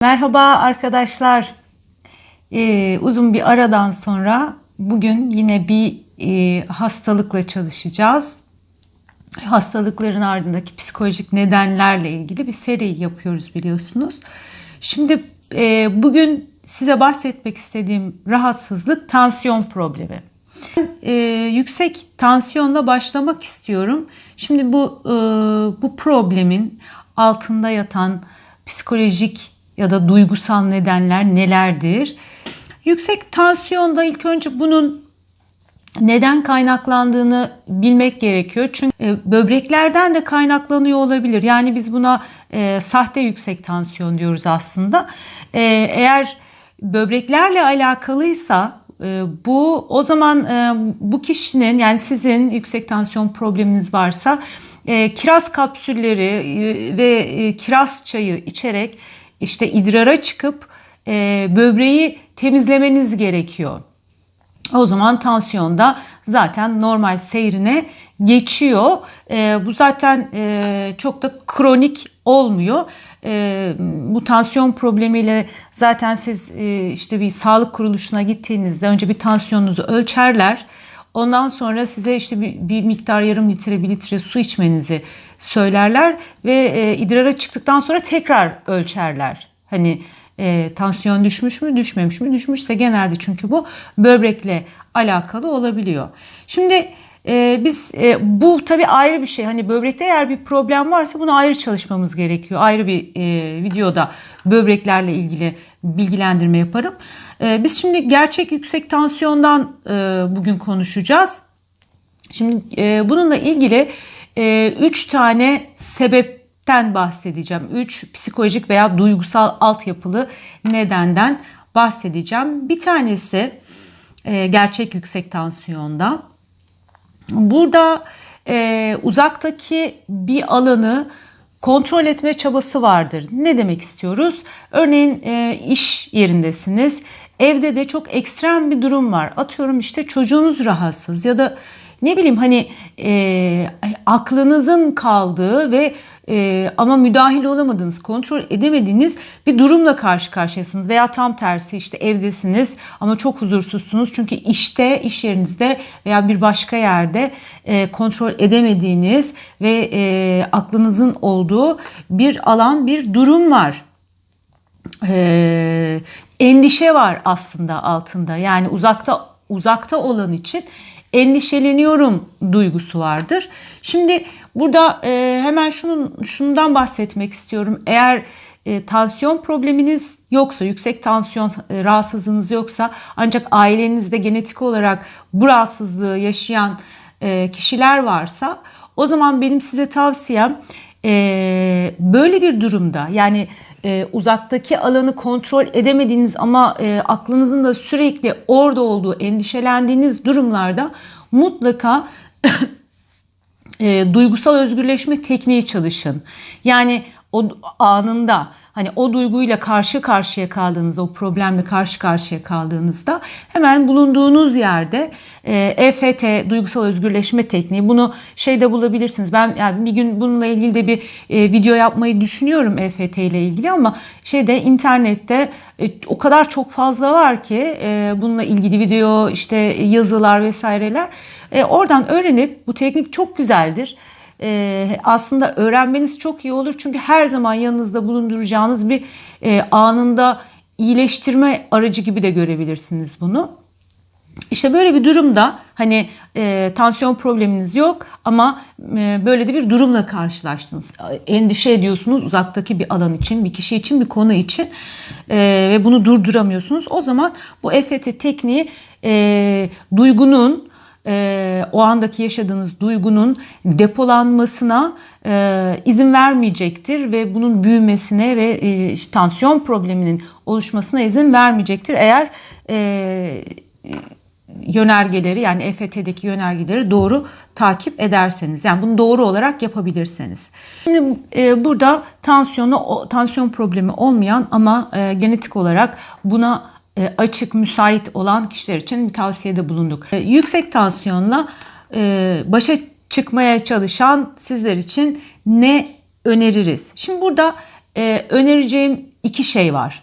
Merhaba arkadaşlar. Ee, uzun bir aradan sonra bugün yine bir e, hastalıkla çalışacağız. Hastalıkların ardındaki psikolojik nedenlerle ilgili bir seri yapıyoruz biliyorsunuz. Şimdi e, bugün size bahsetmek istediğim rahatsızlık tansiyon problemi. E, yüksek tansiyonla başlamak istiyorum. Şimdi bu e, bu problemin altında yatan psikolojik ya da duygusal nedenler nelerdir? Yüksek tansiyonda ilk önce bunun neden kaynaklandığını bilmek gerekiyor. Çünkü e, böbreklerden de kaynaklanıyor olabilir. Yani biz buna e, sahte yüksek tansiyon diyoruz aslında. E, eğer böbreklerle alakalıysa e, bu o zaman e, bu kişinin yani sizin yüksek tansiyon probleminiz varsa e, kiraz kapsülleri e, ve e, kiraz çayı içerek işte idrara çıkıp e, böbreği temizlemeniz gerekiyor. O zaman tansiyonda zaten normal seyrine geçiyor. E, bu zaten e, çok da kronik olmuyor. E, bu tansiyon problemiyle zaten siz e, işte bir sağlık kuruluşuna gittiğinizde önce bir tansiyonunuzu ölçerler. Ondan sonra size işte bir, bir miktar yarım litre bir litre su içmenizi söylerler ve e, idrara çıktıktan sonra tekrar ölçerler. Hani e, tansiyon düşmüş mü düşmemiş mi düşmüşse genelde çünkü bu böbrekle alakalı olabiliyor. Şimdi e, biz e, bu tabi ayrı bir şey hani böbrekte eğer bir problem varsa bunu ayrı çalışmamız gerekiyor. Ayrı bir e, videoda böbreklerle ilgili bilgilendirme yaparım. E, biz şimdi gerçek yüksek tansiyondan e, bugün konuşacağız. Şimdi e, bununla ilgili 3 e, tane sebepten bahsedeceğim. 3 psikolojik veya duygusal altyapılı nedenden bahsedeceğim. Bir tanesi e, gerçek yüksek tansiyonda. Burada e, uzaktaki bir alanı kontrol etme çabası vardır. Ne demek istiyoruz? Örneğin e, iş yerindesiniz. Evde de çok ekstrem bir durum var. Atıyorum işte çocuğunuz rahatsız ya da ne bileyim hani e, aklınızın kaldığı ve e, ama müdahil olamadığınız, kontrol edemediğiniz bir durumla karşı karşıyasınız. Veya tam tersi işte evdesiniz ama çok huzursuzsunuz. Çünkü işte, iş yerinizde veya bir başka yerde e, kontrol edemediğiniz ve e, aklınızın olduğu bir alan, bir durum var. E, endişe var aslında altında. Yani uzakta uzakta olan için endişeleniyorum duygusu vardır. Şimdi burada e, hemen şunun şundan bahsetmek istiyorum. Eğer e, tansiyon probleminiz yoksa, yüksek tansiyon e, rahatsızlığınız yoksa ancak ailenizde genetik olarak bu rahatsızlığı yaşayan e, kişiler varsa o zaman benim size tavsiyem e, böyle bir durumda yani e, uzaktaki alanı kontrol edemediğiniz ama e, aklınızın da sürekli orada olduğu endişelendiğiniz durumlarda mutlaka e, duygusal özgürleşme tekniği çalışın. Yani o anında hani o duyguyla karşı karşıya kaldığınızda, o problemle karşı karşıya kaldığınızda hemen bulunduğunuz yerde e, EFT, duygusal özgürleşme tekniği bunu şeyde bulabilirsiniz. Ben yani bir gün bununla ilgili de bir e, video yapmayı düşünüyorum EFT ile ilgili ama şeyde internette e, o kadar çok fazla var ki e, bununla ilgili video, işte yazılar vesaireler. E, oradan öğrenip bu teknik çok güzeldir e, aslında öğrenmeniz çok iyi olur. Çünkü her zaman yanınızda bulunduracağınız bir e, anında iyileştirme aracı gibi de görebilirsiniz bunu. İşte böyle bir durumda hani e, tansiyon probleminiz yok ama e, böyle de bir durumla karşılaştınız. Endişe ediyorsunuz uzaktaki bir alan için, bir kişi için, bir konu için e, ve bunu durduramıyorsunuz. O zaman bu EFT tekniği e, duygunun e, o andaki yaşadığınız duygunun depolanmasına e, izin vermeyecektir ve bunun büyümesine ve e, tansiyon probleminin oluşmasına izin vermeyecektir. Eğer e, yönergeleri yani EFT'deki yönergeleri doğru takip ederseniz yani bunu doğru olarak yapabilirseniz. Şimdi e, burada tansiyonu tansiyon problemi olmayan ama e, genetik olarak buna açık, müsait olan kişiler için bir tavsiyede bulunduk. E, yüksek tansiyonla e, başa çıkmaya çalışan sizler için ne öneririz? Şimdi burada önereceğim iki şey var.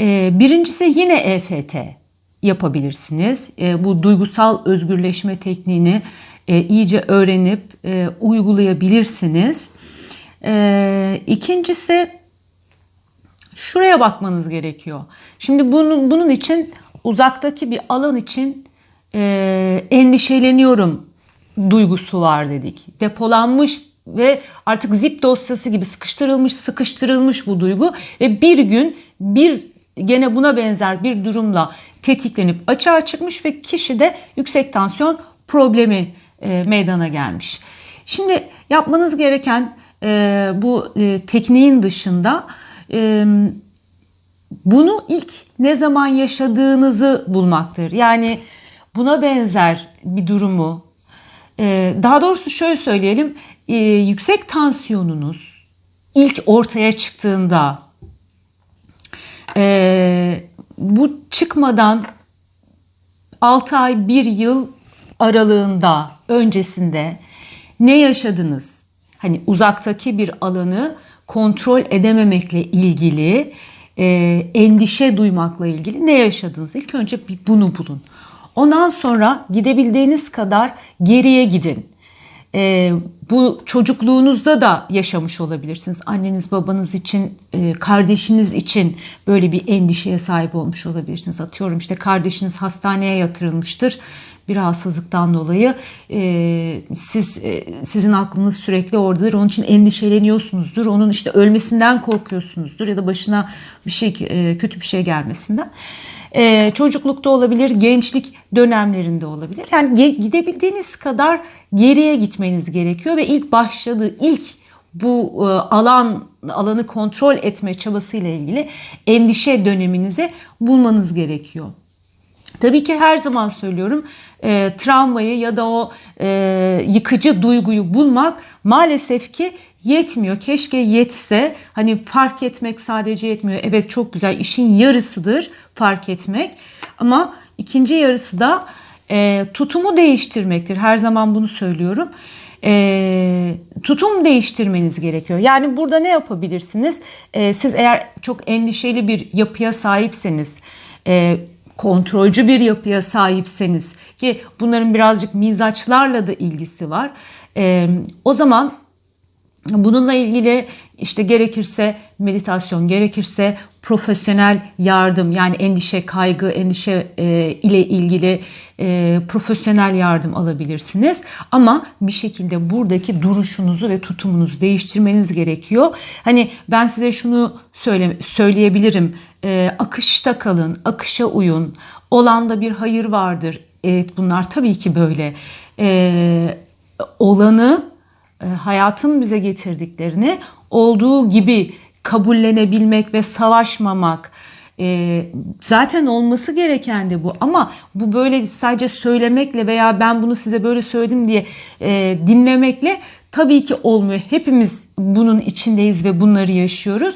E, birincisi yine EFT yapabilirsiniz. E, bu duygusal özgürleşme tekniğini e, iyice öğrenip e, uygulayabilirsiniz. E, ikincisi şuraya bakmanız gerekiyor. Şimdi bunun, bunun için uzaktaki bir alan için e, endişeleniyorum duygusu var dedik. Depolanmış ve artık zip dosyası gibi sıkıştırılmış sıkıştırılmış bu duygu ve bir gün bir gene buna benzer bir durumla tetiklenip açığa çıkmış ve kişide yüksek tansiyon problemi e, meydana gelmiş. Şimdi yapmanız gereken e, bu e, tekniğin dışında bunu ilk ne zaman yaşadığınızı bulmaktır. Yani buna benzer bir durumu e, daha doğrusu şöyle söyleyelim e, yüksek tansiyonunuz ilk ortaya çıktığında e, bu çıkmadan 6 ay 1 yıl aralığında öncesinde ne yaşadınız? Hani uzaktaki bir alanı kontrol edememekle ilgili, e, endişe duymakla ilgili ne yaşadınız? İlk önce bunu bulun. Ondan sonra gidebildiğiniz kadar geriye gidin. E, bu çocukluğunuzda da yaşamış olabilirsiniz. Anneniz babanız için, e, kardeşiniz için böyle bir endişeye sahip olmuş olabilirsiniz. Atıyorum işte kardeşiniz hastaneye yatırılmıştır bir rahatsızlıktan dolayı e, siz e, sizin aklınız sürekli oradadır. Onun için endişeleniyorsunuzdur. Onun işte ölmesinden korkuyorsunuzdur ya da başına bir şey e, kötü bir şey gelmesinden. E, çocuklukta olabilir, gençlik dönemlerinde olabilir. Yani gidebildiğiniz kadar geriye gitmeniz gerekiyor ve ilk başladığı ilk bu e, alan alanı kontrol etme çabasıyla ilgili endişe döneminizi bulmanız gerekiyor. Tabii ki her zaman söylüyorum e, travmayı ya da o e, yıkıcı duyguyu bulmak maalesef ki yetmiyor. Keşke yetse hani fark etmek sadece yetmiyor. Evet çok güzel işin yarısıdır fark etmek ama ikinci yarısı da e, tutumu değiştirmektir. Her zaman bunu söylüyorum. E, tutum değiştirmeniz gerekiyor. Yani burada ne yapabilirsiniz? E, siz eğer çok endişeli bir yapıya sahipseniz, e, kontrolcü bir yapıya sahipseniz ki bunların birazcık mizaçlarla da ilgisi var. E, o zaman bununla ilgili işte gerekirse meditasyon, gerekirse profesyonel yardım yani endişe, kaygı, endişe e, ile ilgili e, profesyonel yardım alabilirsiniz. Ama bir şekilde buradaki duruşunuzu ve tutumunuzu değiştirmeniz gerekiyor. Hani ben size şunu söyle, söyleyebilirim. E, akışta kalın, akışa uyun. Olanda bir hayır vardır. Evet bunlar tabii ki böyle. E, olanı hayatın bize getirdiklerini olduğu gibi kabullenebilmek ve savaşmamak e, zaten olması gereken de bu ama bu böyle sadece söylemekle veya ben bunu size böyle söyledim diye e, dinlemekle tabii ki olmuyor. Hepimiz bunun içindeyiz ve bunları yaşıyoruz.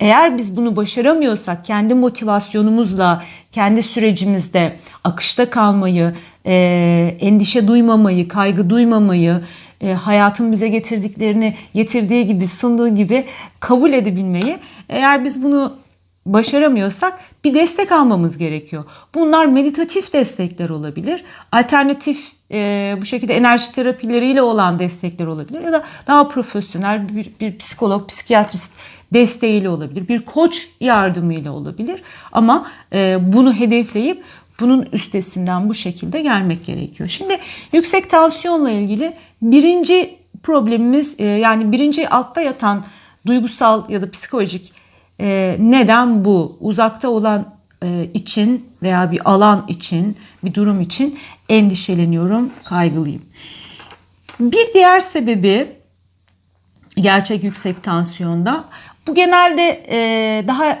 Eğer biz bunu başaramıyorsak kendi motivasyonumuzla, kendi sürecimizde akışta kalmayı, e, endişe duymamayı, kaygı duymamayı, e, hayatın bize getirdiklerini getirdiği gibi sunduğu gibi kabul edebilmeyi eğer biz bunu başaramıyorsak bir destek almamız gerekiyor. Bunlar meditatif destekler olabilir. Alternatif e, bu şekilde enerji terapileriyle olan destekler olabilir ya da daha profesyonel bir, bir psikolog, psikiyatrist desteğiyle olabilir. Bir koç yardımıyla olabilir. Ama e, bunu hedefleyip bunun üstesinden bu şekilde gelmek gerekiyor. Şimdi yüksek tansiyonla ilgili birinci problemimiz e, yani birinci altta yatan duygusal ya da psikolojik e, neden bu? Uzakta olan e, için veya bir alan için, bir durum için endişeleniyorum, kaygılıyım. Bir diğer sebebi gerçek yüksek tansiyonda bu genelde daha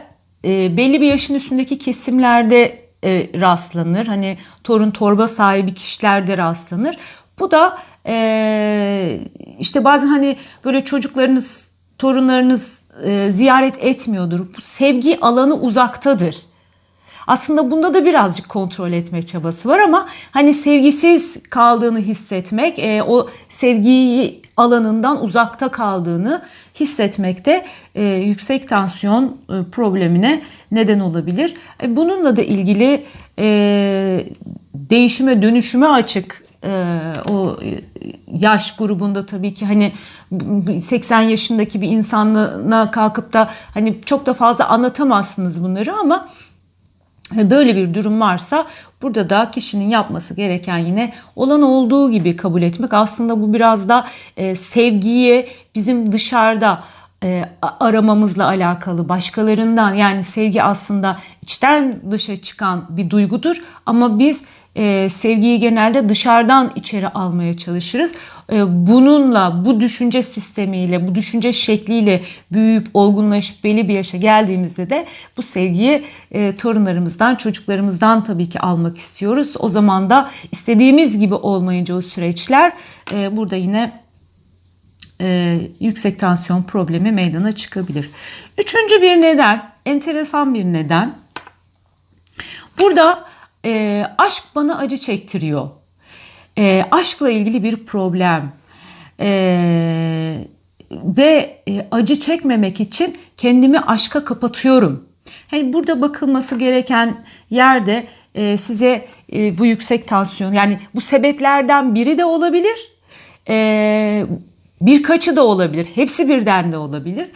belli bir yaşın üstündeki kesimlerde e, rastlanır. Hani torun torba sahibi kişilerde rastlanır. Bu da e, işte bazen hani böyle çocuklarınız, torunlarınız e, ziyaret etmiyordur. Bu sevgi alanı uzaktadır. Aslında bunda da birazcık kontrol etme çabası var ama hani sevgisiz kaldığını hissetmek, e, o sevgiyi alanından uzakta kaldığını hissetmekte e, yüksek tansiyon e, problemine neden olabilir. E, bununla da ilgili e, değişime dönüşüme açık e, o yaş grubunda tabii ki hani 80 yaşındaki bir insanla kalkıp da hani çok da fazla anlatamazsınız bunları ama böyle bir durum varsa burada da kişinin yapması gereken yine olan olduğu gibi kabul etmek. Aslında bu biraz da e, sevgiyi bizim dışarıda e, aramamızla alakalı başkalarından yani sevgi aslında içten dışa çıkan bir duygudur ama biz e, sevgiyi genelde dışarıdan içeri almaya çalışırız. E, bununla, bu düşünce sistemiyle, bu düşünce şekliyle büyüyüp olgunlaşıp belli bir yaşa geldiğimizde de bu sevgiyi e, torunlarımızdan, çocuklarımızdan tabii ki almak istiyoruz. O zaman da istediğimiz gibi olmayınca o süreçler e, burada yine e, yüksek tansiyon problemi meydana çıkabilir. Üçüncü bir neden, enteresan bir neden. Burada e, aşk bana acı çektiriyor. E, aşkla ilgili bir problem. E, ve e, acı çekmemek için kendimi aşka kapatıyorum. Hani burada bakılması gereken yerde e, size e, bu yüksek tansiyon yani bu sebeplerden biri de olabilir. E, birkaçı da olabilir. Hepsi birden de olabilir.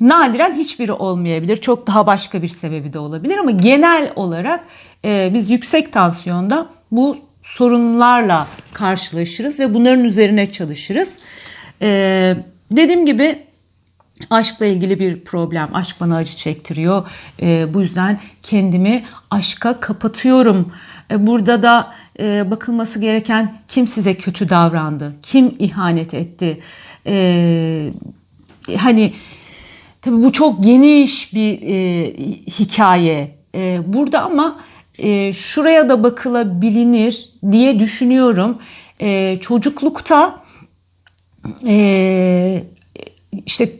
Nadiren hiçbiri olmayabilir. Çok daha başka bir sebebi de olabilir ama genel olarak e, biz yüksek tansiyonda bu sorunlarla karşılaşırız ve bunların üzerine çalışırız. E, dediğim gibi aşkla ilgili bir problem. Aşk bana acı çektiriyor. E, bu yüzden kendimi aşka kapatıyorum. E, burada da e, bakılması gereken kim size kötü davrandı? Kim ihanet etti? E, hani tabii bu çok geniş bir e, hikaye. E, burada ama e, şuraya da bakılabilir diye düşünüyorum. E, çocuklukta e, işte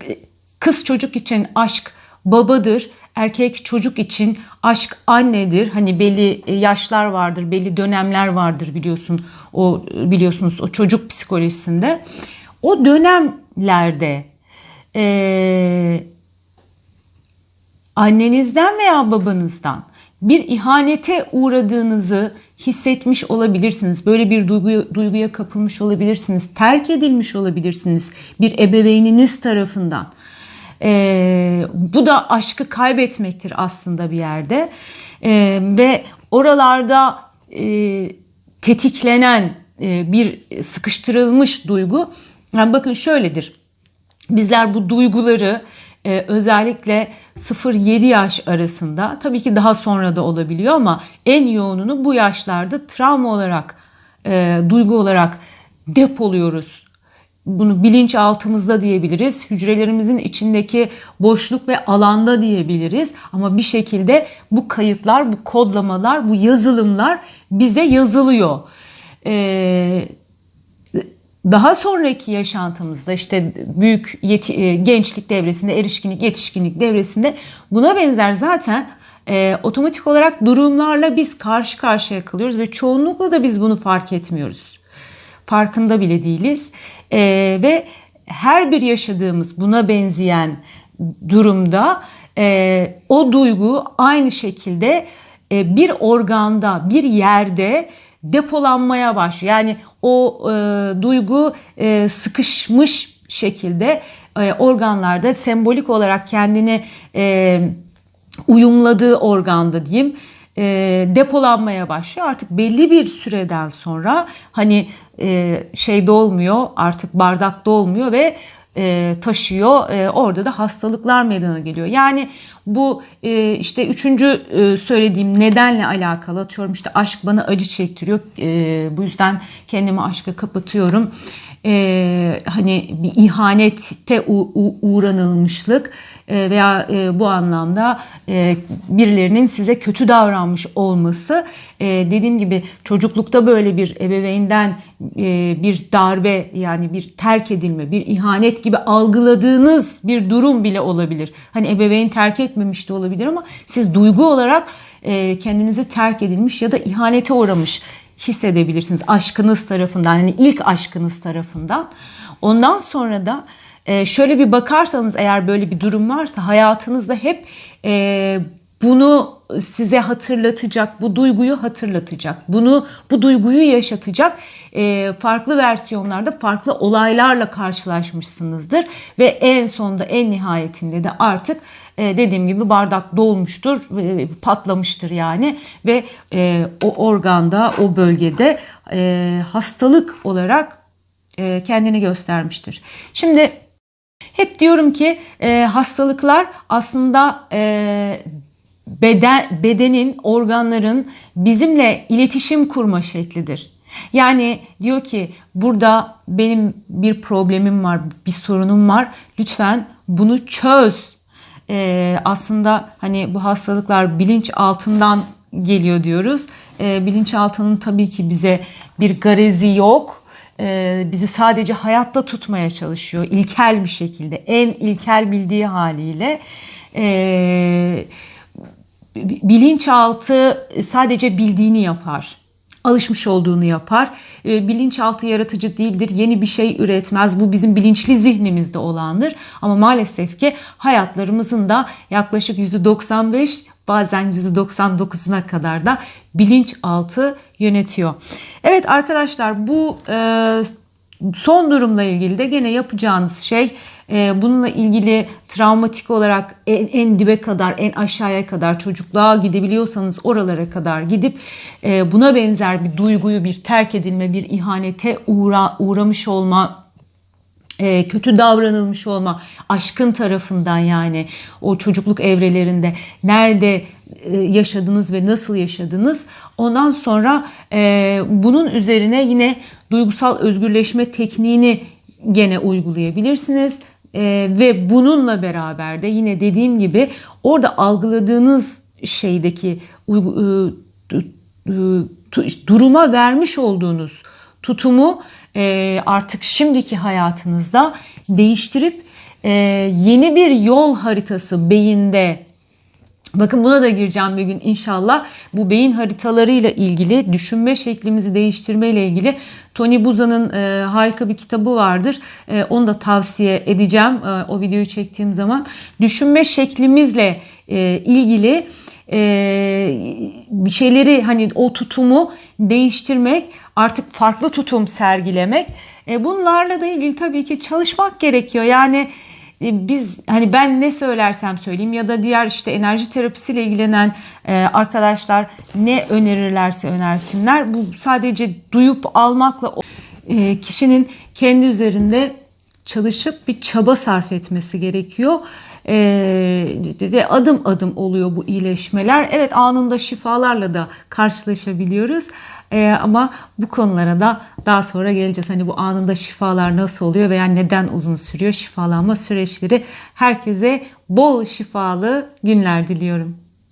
kız çocuk için aşk babadır. Erkek çocuk için aşk annedir. Hani belli yaşlar vardır, belli dönemler vardır biliyorsun. O biliyorsunuz o çocuk psikolojisinde. O dönemlerde e, annenizden veya babanızdan bir ihanete uğradığınızı hissetmiş olabilirsiniz. Böyle bir duyguya, duyguya kapılmış olabilirsiniz. Terk edilmiş olabilirsiniz bir ebeveyniniz tarafından. Ee, bu da aşkı kaybetmektir aslında bir yerde. Ee, ve oralarda e, tetiklenen e, bir sıkıştırılmış duygu. Yani bakın şöyledir. Bizler bu duyguları e, özellikle 0-7 yaş arasında tabii ki daha sonra da olabiliyor ama en yoğununu bu yaşlarda travma olarak, e, duygu olarak depoluyoruz. Bunu bilinçaltımızda diyebiliriz. Hücrelerimizin içindeki boşluk ve alanda diyebiliriz. Ama bir şekilde bu kayıtlar, bu kodlamalar, bu yazılımlar bize yazılıyor. Ee, daha sonraki yaşantımızda işte büyük yeti, e, gençlik devresinde, erişkinlik, yetişkinlik devresinde buna benzer zaten e, otomatik olarak durumlarla biz karşı karşıya kalıyoruz ve çoğunlukla da biz bunu fark etmiyoruz. Farkında bile değiliz. E, ve her bir yaşadığımız buna benzeyen durumda e, o duygu aynı şekilde e, bir organda, bir yerde depolanmaya başlıyor. Yani o e, duygu e, sıkışmış şekilde e, organlarda sembolik olarak kendini e, uyumladığı organda diyeyim e, depolanmaya başlıyor. Artık belli bir süreden sonra hani e, şey dolmuyor artık bardak dolmuyor ve e, taşıyor. E, orada da hastalıklar meydana geliyor. Yani bu e, işte üçüncü e, söylediğim nedenle alakalı atıyorum işte aşk bana acı çektiriyor. E, bu yüzden kendimi aşka kapatıyorum. E, hani bir u- uğranılmışlık e, veya e, bu anlamda e, birilerinin size kötü davranmış olması e, dediğim gibi çocuklukta böyle bir ebeveynden e, bir darbe yani bir terk edilme bir ihanet gibi algıladığınız bir durum bile olabilir. Hani ebeveyn terk etmemiş de olabilir ama siz duygu olarak e, kendinizi terk edilmiş ya da ihanete uğramış hissedebilirsiniz aşkınız tarafından yani ilk aşkınız tarafından. Ondan sonra da e, şöyle bir bakarsanız eğer böyle bir durum varsa hayatınızda hep e, bunu size hatırlatacak, bu duyguyu hatırlatacak, bunu bu duyguyu yaşatacak e, farklı versiyonlarda farklı olaylarla karşılaşmışsınızdır ve en sonunda en nihayetinde de artık dediğim gibi bardak dolmuştur, e, patlamıştır yani ve e, o organda, o bölgede e, hastalık olarak e, kendini göstermiştir. Şimdi hep diyorum ki e, hastalıklar aslında e, beden, bedenin, organların bizimle iletişim kurma şeklidir. Yani diyor ki burada benim bir problemim var, bir sorunum var. Lütfen bunu çöz. Ee, aslında hani bu hastalıklar bilinç altından geliyor diyoruz. Ee, bilinç altının tabii ki bize bir garezi yok. Ee, bizi sadece hayatta tutmaya çalışıyor. ilkel bir şekilde, en ilkel bildiği haliyle. Ee, bilinçaltı sadece bildiğini yapar. Alışmış olduğunu yapar. Ee, bilinçaltı yaratıcı değildir. Yeni bir şey üretmez. Bu bizim bilinçli zihnimizde olandır. Ama maalesef ki hayatlarımızın da yaklaşık %95 bazen %99'una kadar da bilinçaltı yönetiyor. Evet arkadaşlar bu e, son durumla ilgili de gene yapacağınız şey e, bununla ilgili travmatik olarak en, en dibe kadar en aşağıya kadar çocukluğa gidebiliyorsanız oralara kadar gidip e, buna benzer bir duyguyu bir terk edilme bir ihanete uğra, uğramış olma e, kötü davranılmış olma aşkın tarafından yani o çocukluk evrelerinde nerede e, yaşadınız ve nasıl yaşadınız? Ondan sonra bunun üzerine yine duygusal özgürleşme tekniğini gene uygulayabilirsiniz e, ve bununla beraber de yine dediğim gibi orada algıladığınız şeydeki e, duruma vermiş olduğunuz tutumu e, artık şimdiki hayatınızda değiştirip e, yeni bir yol haritası beyinde Bakın buna da gireceğim bir gün inşallah. Bu beyin haritalarıyla ilgili, düşünme şeklimizi değiştirme ile ilgili Tony Buzan'ın e, harika bir kitabı vardır. E, onu da tavsiye edeceğim e, o videoyu çektiğim zaman. Düşünme şeklimizle e, ilgili e, bir şeyleri hani o tutumu değiştirmek, artık farklı tutum sergilemek. E, bunlarla da ilgili tabii ki çalışmak gerekiyor. Yani biz hani ben ne söylersem söyleyeyim ya da diğer işte enerji terapisiyle ilgilenen e, arkadaşlar ne önerirlerse önersinler. Bu sadece duyup almakla e, kişinin kendi üzerinde çalışıp bir çaba sarf etmesi gerekiyor. Ee, ve adım adım oluyor bu iyileşmeler. Evet anında şifalarla da karşılaşabiliyoruz. Ee, ama bu konulara da daha sonra geleceğiz. Hani bu anında şifalar nasıl oluyor veya neden uzun sürüyor şifalanma süreçleri. Herkese bol şifalı günler diliyorum.